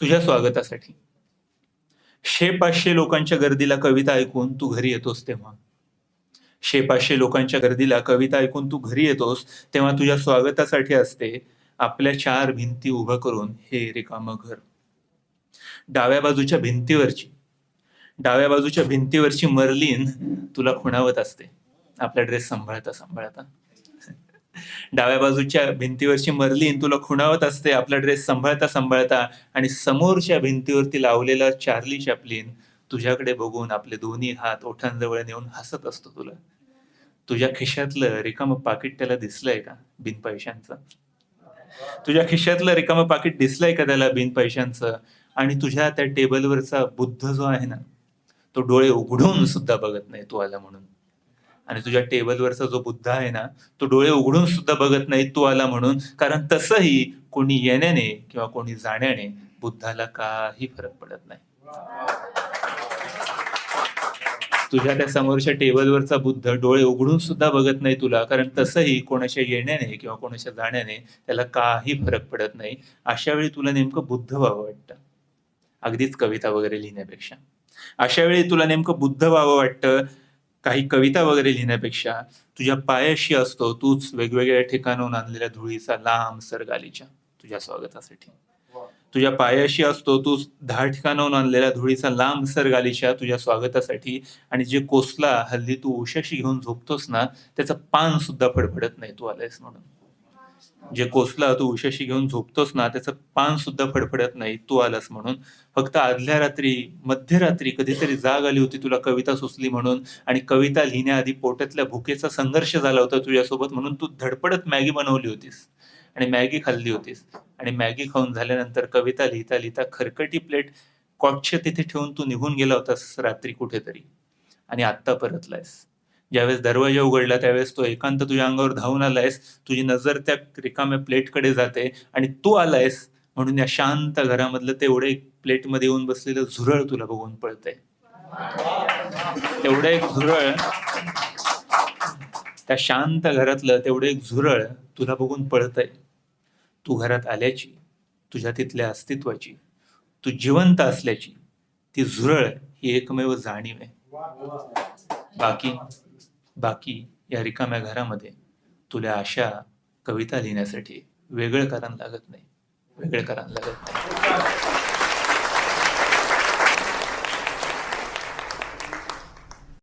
तुझ्या स्वागतासाठी. शे पाचशे लोकांच्या गर्दीला कविता ऐकून तू घरी येतोस तेव्हा. शे पाचशे लोकांच्या गर्दीला कविता ऐकून तू घरी येतोस तेव्हा तुझ्या स्वागतासाठी असते आपल्या चार भिंती उभं करून हे रिकामं घर डाव्या बाजूच्या भिंतीवरची डाव्या बाजूच्या भिंतीवरची मर्लीन तुला खुणावत असते. आपला ड्रेस सांभाळता सांभाळता. डाव्या बाजूच्या भिंतीवरची मरलीन तुला खुणावत असते आपला ड्रेस सांभाळता सांभाळता आणि समोरच्या भिंतीवरती लावलेला चार्ली चॅपलिन तुझ्याकडे बघून आपले दोन्ही हात ओठांजवळ नेऊन हसत असतो तुला. तुझ्या खिशातलं रिकामं पाकिट त्याला दिसलंय का? बिन पैशांचं. तुझ्या खिशातलं रिकामं पाकिट दिसलंय का त्याला बिन पैशांचं? आणि तुझ्या त्या टेबलवरचा बुद्ध जो आहे ना तो डोळे उघडून सुद्धा बघत नाही तू आला म्हणून. आणि तुझ्या टेबलवरचा जो बुद्ध आहे ना तो डोळे उघडून सुद्धा बघत नाही तू आला म्हणून. कारण तसंही कोणी येण्याने किंवा कोणी जाण्याने बुद्धाला काही फरक पडत नाही. तुझ्या त्या समोरच्या टेबलवरचा बुद्ध डोळे उघडून सुद्धा बघत नाही तुला. कारण तसंही कोणाच्या येण्याने किंवा कोणाच्या जाण्याने त्याला काही फरक पडत नाही. अशा वेळी तुला नेमकं बुद्ध व्हावं वाटतं? अगदीच कविता वगैरे लिहिण्यापेक्षा. अशा वेळी तुला नेमकं बुद्ध व्हावं वाटतं? काही कविता वगैरे लिहिण्यापेक्षा तुझ्या पायाशी असतो तूच वेगवेगळ्या ठिकाणाहून आणलेल्या धुळीचा लांब सरगालीच्या तुझ्या स्वागतासाठी. तुझ्या पायाशी असतो तूच दहा ठिकाणाहून आणलेल्या धुळीचा लांब सरगालीच्या तुझ्या स्वागतासाठी. आणि जे कोसला हल्ली तू उशाशी घेऊन झोपतोस ना त्याचं पान सुद्धा फडफडत नाही तू आलायस म्हणून. जे कोसला तू उशाशी घेऊन झोपतोस ना त्याचं पान सुद्धा फडफडत नाही तू आलास म्हणून. फक्त आदल्या रात्री मध्यरात्री कधीतरी जाग आली होती तुला कविता सुचली म्हणून आणि कविता लिहिण्याआधी पोटातल्या भुकेचा संघर्ष झाला होता तुझ्यासोबत म्हणून तू धडपडत मॅगी बनवली होतीस आणि मॅगी खाल्ली होतीस. आणि मॅगी खाऊन झाल्यानंतर कविता लिहिता लिहिता खरकटी प्लेट कॉटच्या तिथे ठेवून तू निघून गेला होतास रात्री कुठेतरी. आणि आत्ता परतलायस. ज्यावेळेस दरवाजा उघडला त्यावेळेस तो एकांत तुझ्या अंगावर धावून आलायस तुझी नजर त्या रिकाम्या प्लेटकडे जाते आणि तू आलायस म्हणून या शांत घरामधलं तेवढं एक प्लेटमध्ये येऊन बसलेलं झुरळ तुला बघून पळतंय. तेवढं एक झुरळ त्या शांत घरातलं तेवढं एक झुरळ तुला बघून पळतंय. तू घरात आल्याची तुझ्या तिथल्या अस्तित्वाची तू जिवंत असल्याची ती झुरळ ही एकमेव जाणीव आहे. बाकी बाकी या रिकाम्या घरामध्ये तुला अशा कविता लिहिण्यासाठी वेगळं कारण लागत नाही. वेगळं कारण लागत नाही.